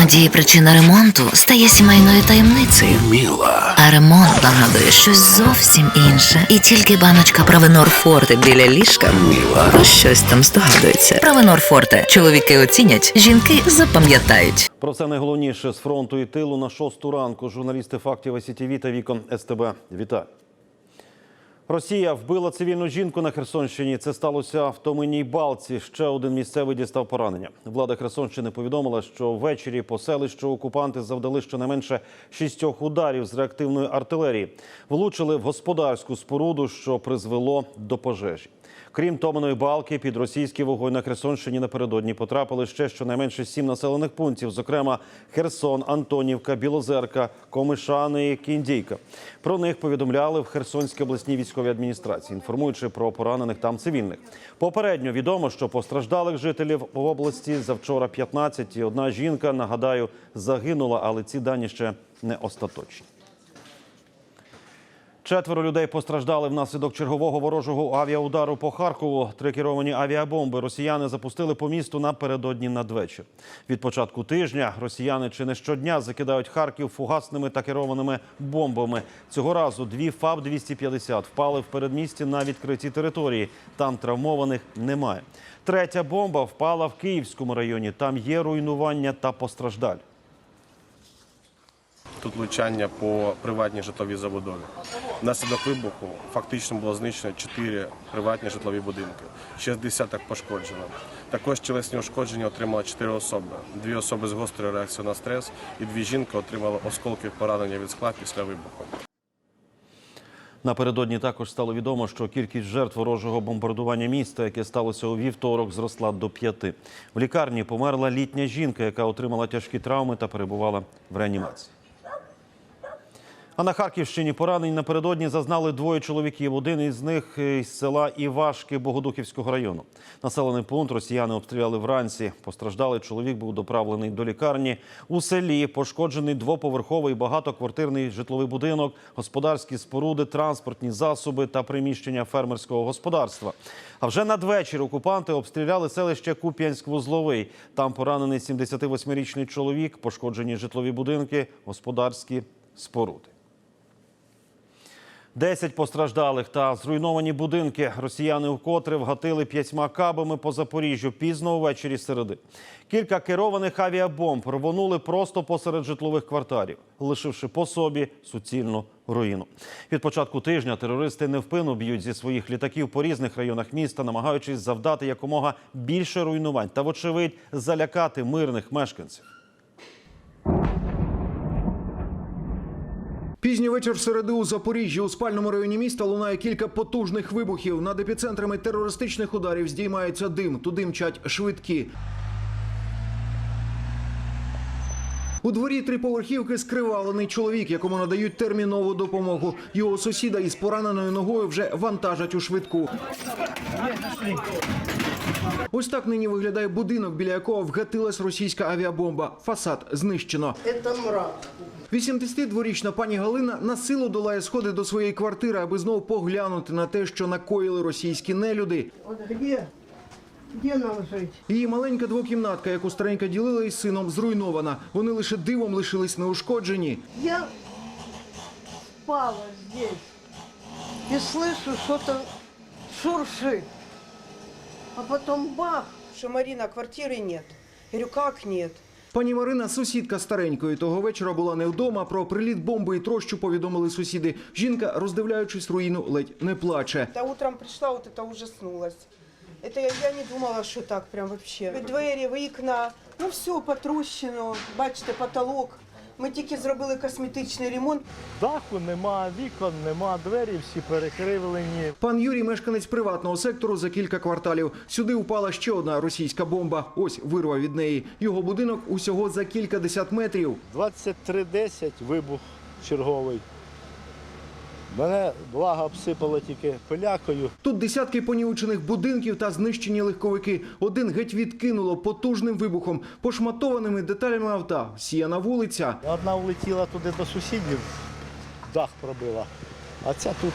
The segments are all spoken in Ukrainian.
Іноді причина ремонту стає сімейною таємницею. Міла. А ремонт нагадує щось зовсім інше. І тільки баночка Правенор Форте біля ліжка Міла. про щось там здогадується. Правенор Форте. Чоловіки оцінять, жінки запам'ятають. Про це найголовніше з фронту і тилу на шосту ранку. Журналісти фактів СІТВ та вікон СТБ. Вітаю. Росія вбила цивільну жінку на Херсонщині. Це сталося в Томиній Балці. Ще один місцевий дістав поранення. Влада Херсонщини повідомила, що ввечері по селищу окупанти завдали щонайменше шістьох ударів з реактивної артилерії. Влучили в господарську споруду, що призвело до пожежі. Крім Томиної балки, під російський вогонь на Херсонщині напередодні потрапили ще щонайменше сім населених пунктів, зокрема Херсон, Антонівка, Білозерка, Комишани і Кіндійка. Про них повідомляли в Херсонській обласній військовій адміністрації, інформуючи про поранених там цивільних. Попередньо відомо, що постраждалих жителів в області завчора 15 і одна жінка, нагадаю, загинула, але ці дані ще не остаточні. Четверо людей постраждали внаслідок чергового ворожого авіаудару по Харкову. Три керовані авіабомби росіяни запустили по місту напередодні надвечір. Від початку тижня росіяни чи не щодня закидають Харків фугасними та керованими бомбами. Цього разу дві ФАБ-250 впали в передмісті на відкритій території. Там травмованих немає. Третя бомба впала в Київському районі. Там є руйнування та постраждалі. Тут влучання по приватній житловій забудові. Внаслідок вибуху фактично було знищено 4 приватні житлові будинки, ще десяток пошкоджено. Також тілесні ушкодження отримали 4 особи. Дві особи з гострою реакцією на стрес і дві жінки отримали осколки поранення від скла після вибуху. Напередодні також стало відомо, що кількість жертв ворожого бомбардування міста, яке сталося у вівторок, зросла до п'яти. В лікарні померла літня жінка, яка отримала тяжкі травми та перебувала в реанімації. А на Харківщині поранень напередодні зазнали двоє чоловіків. Один із них із села Івашки Богодухівського району. Населений пункт росіяни обстріляли вранці. Постраждалий чоловік був доправлений до лікарні. У селі пошкоджений двоповерховий багатоквартирний житловий будинок, господарські споруди, транспортні засоби та приміщення фермерського господарства. А вже надвечір окупанти обстріляли селище Куп'янськ-Вузловий. Там поранений 78-річний чоловік, пошкоджені житлові будинки, господарські споруди. Десять постраждалих та зруйновані будинки росіяни вкотре вгатили п'ятьма кабами по Запоріжжю пізно увечері середи. Кілька керованих авіабомб рвонули просто посеред житлових кварталів, лишивши по собі суцільну руїну. Від початку тижня терористи невпинно б'ють зі своїх літаків по різних районах міста, намагаючись завдати якомога більше руйнувань та, вочевидь, залякати мирних мешканців. Пізній вечір середи у Запоріжжі у спальному районі міста лунає кілька потужних вибухів. Над епіцентрами терористичних ударів здіймається дим. Туди мчать швидкі. У дворі триповерхівки скривалений чоловік, якому надають термінову допомогу. Його сусіда із пораненою ногою вже вантажать у швидку. Ось так нині виглядає будинок, біля якого вгатилась російська авіабомба. Фасад знищено. Это мрак. 82-річна пані Галина на силу долає сходи до своєї квартири, аби знову поглянути на те, що накоїли російські нелюди. Вот где? Где нам жить? Її маленька двокімнатка, яку старенька ділила із сином, зруйнована. Вони лише дивом лишились неушкоджені. Я спала здесь и слышу что-то шуршит А потом бах, что Марина, квартиры нет. Я говорю, как нет? Пані Марина, сусідка старенької, того вечора була не вдома. Про приліт бомби і трощу повідомили сусіди. Жінка, роздивляючись руїну, ледь не плаче. Да утром пришла, вот это ужаснулась. Это я, я не думала, что так прям вообще. Двері, вікна, ну все потрощено, бачите, потолок. Ми тільки зробили косметичний ремонт. Даху нема, вікон нема, двері всі перекривлені. Пан Юрій, мешканець приватного сектору за кілька кварталів. Сюди впала ще одна російська бомба. Ось вирва від неї. Його будинок усього за кілька десят метрів. 23.10 вибух черговий. Мене благо обсипало тільки пилякою. Тут десятки понівечених будинків та знищені легковики. Один геть відкинуло потужним вибухом, пошматованими деталями авто. Сіяна вулиця. Одна влетіла туди до сусідів, дах пробила, а ця тут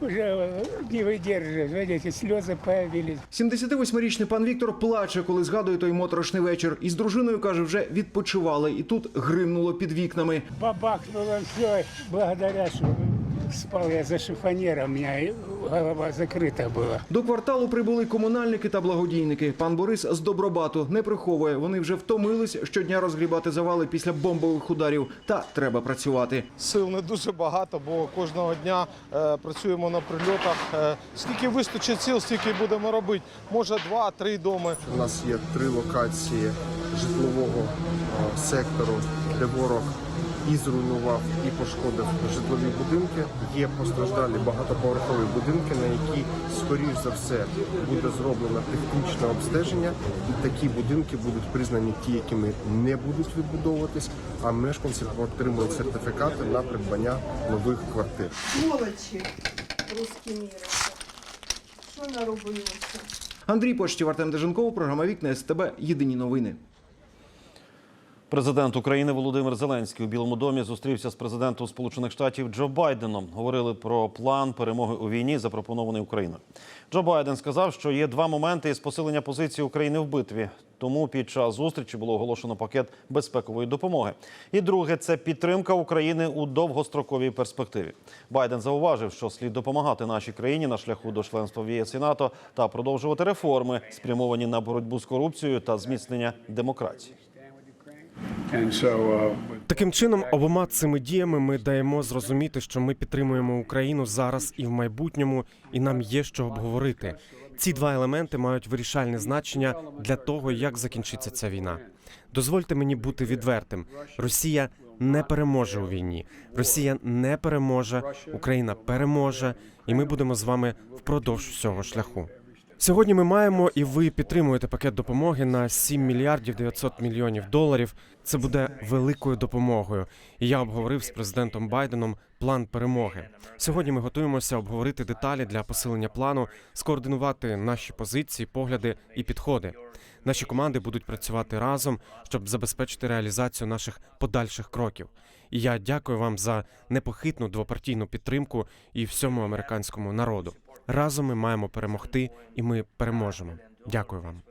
уже э, не выдерживает. Видите, слезы появились. 78-річний пан Віктор плаче, коли згадує той моторошний вечір. Із дружиною каже, вже відпочивали, і тут гримнуло під вікнами. Бабахнуло все, благодаря, что спал я за шифонером, у меня и голова закрыта была. До кварталу прибули комунальники та благодійники. Пан Борис з Добробату не приховує. Вони вже втомились щодня розгрібати завали після бомбових ударів. Та треба працювати. Сил не дуже багато, бо кожного дня е, працюємо на прильотах. Е, скільки вистачить сил, стільки будемо робити. Може, два-три доми. У нас є три локації житлового е, сектору, де ворог і зруйнував, і пошкодив житлові будинки. Є постраждалі багатоповерхові будинки, на які, скоріш за все, буде зроблено технічне обстеження, і такі будинки будуть признані ті, якими не будуть відбудовуватись, а мешканці отримують сертифікати на придбання нових квартир. Сволочі, русські міри. Що наробилося? Андрій Почтів, Артем Деженков, програма Вікна СТБ. Єдині новини. Президент України Володимир Зеленський у Білому домі зустрівся з президентом Сполучених Штатів Джо Байденом. Говорили про план перемоги у війні, запропонований Україною. Джо Байден сказав, що є два моменти із посилення позиції України в битві. Тому під час зустрічі було оголошено пакет безпекової допомоги. І друге це підтримка України у довгостроковій перспективі. Байден зауважив, що слід допомагати нашій країні на шляху до членства в ЄС і НАТО та продовжувати реформи, спрямовані на боротьбу з корупцією та зміцнення демократії. Uh, Таким чином, обома цими діями ми даємо зрозуміти, що ми підтримуємо Україну зараз і в майбутньому, і нам є що обговорити. Ці два елементи мають вирішальне значення для того, як закінчиться ця війна. Дозвольте мені бути відвертим: Росія не переможе у війні. Росія не переможе, Україна переможе, і ми будемо з вами впродовж всього шляху. Сьогодні ми маємо і ви підтримуєте пакет допомоги на 7 мільярдів 900 мільйонів доларів. Це буде великою допомогою. І я обговорив з президентом Байденом план перемоги. Сьогодні ми готуємося обговорити деталі для посилення плану, скоординувати наші позиції, погляди і підходи. Наші команди будуть працювати разом, щоб забезпечити реалізацію наших подальших кроків. І я дякую вам за непохитну двопартійну підтримку і всьому американському народу. Разом ми маємо перемогти, і ми переможемо. Дякую вам.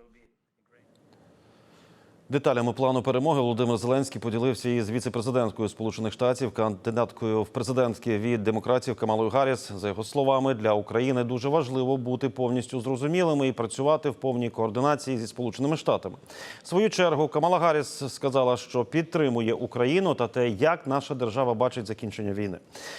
Деталями плану перемоги Володимир Зеленський поділився із віце-президенткою Сполучених Штатів, кандидаткою в президентські від демократів Камалою Гарріс. За його словами, для України дуже важливо бути повністю зрозумілими і працювати в повній координації зі Сполученими Штатами. В свою чергу Камала Гарріс сказала, що підтримує Україну та те, як наша держава бачить закінчення війни.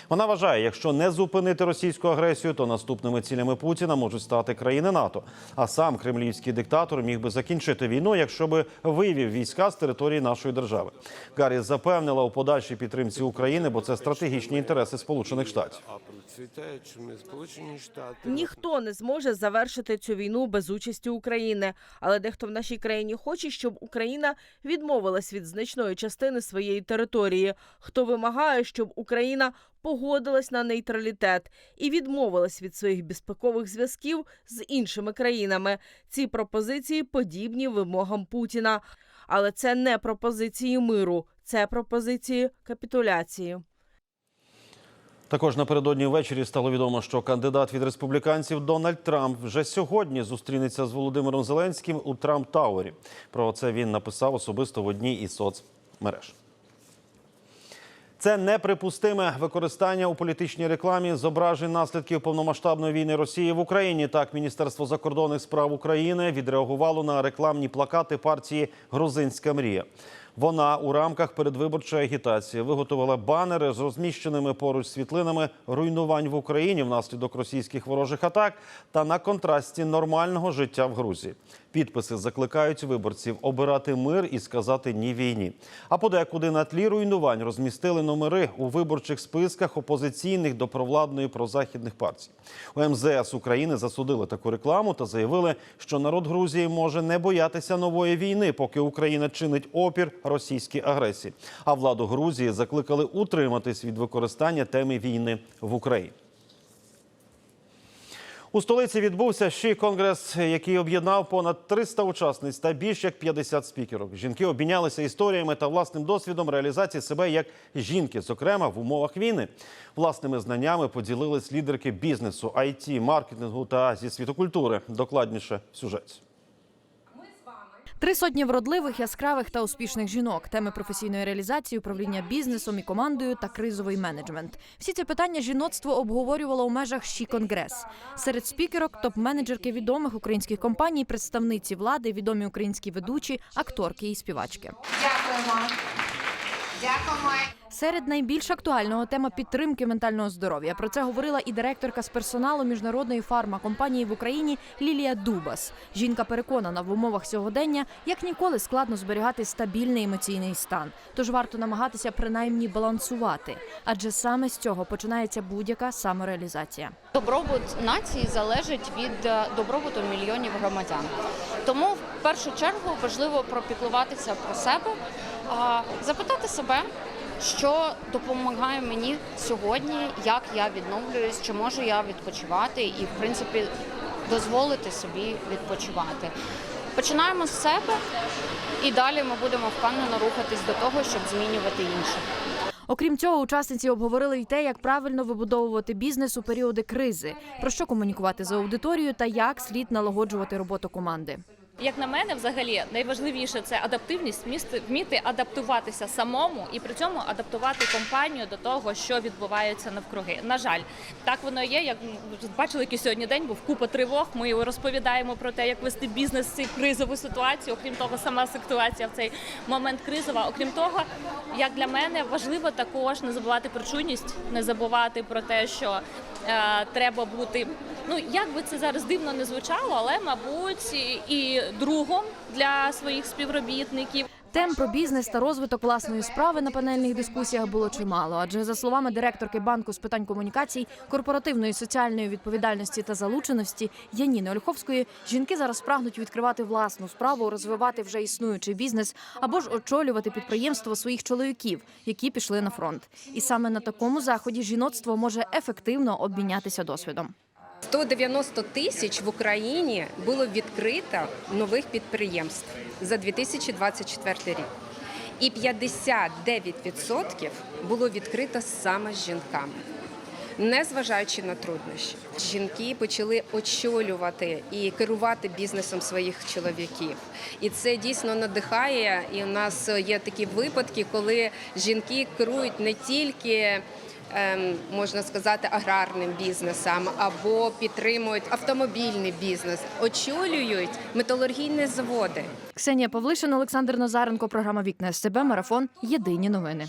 Вона вважає, якщо не зупинити російську агресію, то наступними цілями Путіна можуть стати країни НАТО. А сам кремлівський диктатор міг би закінчити війну, якщо би вивів війська з території нашої держави. Гарріс запевнила у подальшій підтримці України, бо це стратегічні інтереси Сполучених Штатів. Ніхто не зможе завершити цю війну без участі України, але дехто в нашій країні хоче, щоб Україна відмовилась від значної частини своєї території. Хто вимагає, щоб Україна погодилась на нейтралітет і відмовилась від своїх безпекових зв'язків з іншими країнами. Ці пропозиції подібні вимогам Путіна. Але це не пропозиції миру, це пропозиції капітуляції. Також напередодні ввечері стало відомо, що кандидат від республіканців Дональд Трамп вже сьогодні зустрінеться з Володимиром Зеленським у Трамп Тауері. Про це він написав особисто в одній із соцмереж. Це неприпустиме використання у політичній рекламі зображень наслідків повномасштабної війни Росії в Україні. Так, Міністерство закордонних справ України відреагувало на рекламні плакати партії Грузинська мрія. Вона у рамках передвиборчої агітації виготовила банери з розміщеними поруч світлинами руйнувань в Україні внаслідок російських ворожих атак та на контрасті нормального життя в Грузії. Підписи закликають виборців обирати мир і сказати ні війні. А подекуди на тлі руйнувань розмістили номери у виборчих списках опозиційних до провладної прозахідних партій. У МЗС України засудили таку рекламу та заявили, що народ Грузії може не боятися нової війни, поки Україна чинить опір російській агресії. А владу Грузії закликали утриматись від використання теми війни в Україні. У столиці відбувся ще й конгрес, який об'єднав понад 300 учасниць та більш як 50 спікерок. Жінки обмінялися історіями та власним досвідом реалізації себе як жінки, зокрема в умовах війни. Власними знаннями поділились лідерки бізнесу, IT, маркетингу та зі світу культури. Докладніше в сюжеті. Три сотні вродливих, яскравих та успішних жінок, теми професійної реалізації, управління бізнесом і командою та кризовий менеджмент. Всі ці питання жіноцтво обговорювало у межах «Ші Конгрес». Серед спікерок топ-менеджерки відомих українських компаній, представниці влади, відомі українські ведучі, акторки і співачки. Дякуємо. Дякуємо. Серед найбільш актуального тема підтримки ментального здоров'я. Про це говорила і директорка з персоналу міжнародної фармакомпанії в Україні Лілія Дубас. Жінка переконана, в умовах сьогодення як ніколи складно зберігати стабільний емоційний стан. Тож варто намагатися принаймні балансувати, адже саме з цього починається будь-яка самореалізація. Добробут нації залежить від е, добробуту мільйонів громадян. Тому в першу чергу важливо пропіклуватися про себе, запитати себе, що допомагає мені сьогодні, як я відновлююсь, чи можу я відпочивати і, в принципі, дозволити собі відпочивати. Починаємо з себе і далі ми будемо впевнено рухатись до того, щоб змінювати інших. Окрім цього, учасниці обговорили й те, як правильно вибудовувати бізнес у періоди кризи, про що комунікувати з аудиторією та як слід налагоджувати роботу команди. Як на мене, взагалі найважливіше це адаптивність, вміти адаптуватися самому і при цьому адаптувати компанію до того, що відбувається навкруги. На жаль, так воно є. Як бачили, який сьогодні день був купа тривог. Ми розповідаємо про те, як вести бізнес в цю кризову ситуацію. Окрім того, сама ситуація в цей момент кризова. Окрім того, як для мене важливо також не забувати про чуйність, не забувати про те, що е, треба бути. Ну як би це зараз дивно не звучало, але мабуть і другом для своїх співробітників. Тем про бізнес та розвиток власної справи на панельних дискусіях було чимало. Адже за словами директорки банку з питань комунікацій, корпоративної соціальної відповідальності та залученості Яніни Ольховської, жінки зараз прагнуть відкривати власну справу, розвивати вже існуючий бізнес або ж очолювати підприємство своїх чоловіків, які пішли на фронт. І саме на такому заході жіноцтво може ефективно обмінятися досвідом. 190 тисяч в Україні було відкрито нових підприємств за 2024 рік. І 59% було відкрито саме з жінками. Незважаючи на труднощі, жінки почали очолювати і керувати бізнесом своїх чоловіків. І це дійсно надихає. І у нас є такі випадки, коли жінки керують не тільки можна сказати, аграрним бізнесом або підтримують автомобільний бізнес, очолюють металургійні заводи. Ксенія Павлишин, Олександр Назаренко, програма Вікна СТБ, марафон. Єдині новини.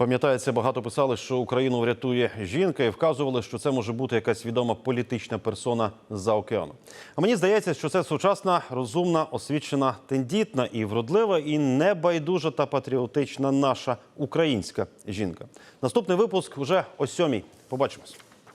Пам'ятається, багато писали, що Україну врятує жінка, і вказували, що це може бути якась відома політична персона з-за океану. А мені здається, що це сучасна, розумна, освічена, тендітна і вродлива, і небайдужа та патріотична наша українська жінка. Наступний випуск вже о сьомій. Побачимось.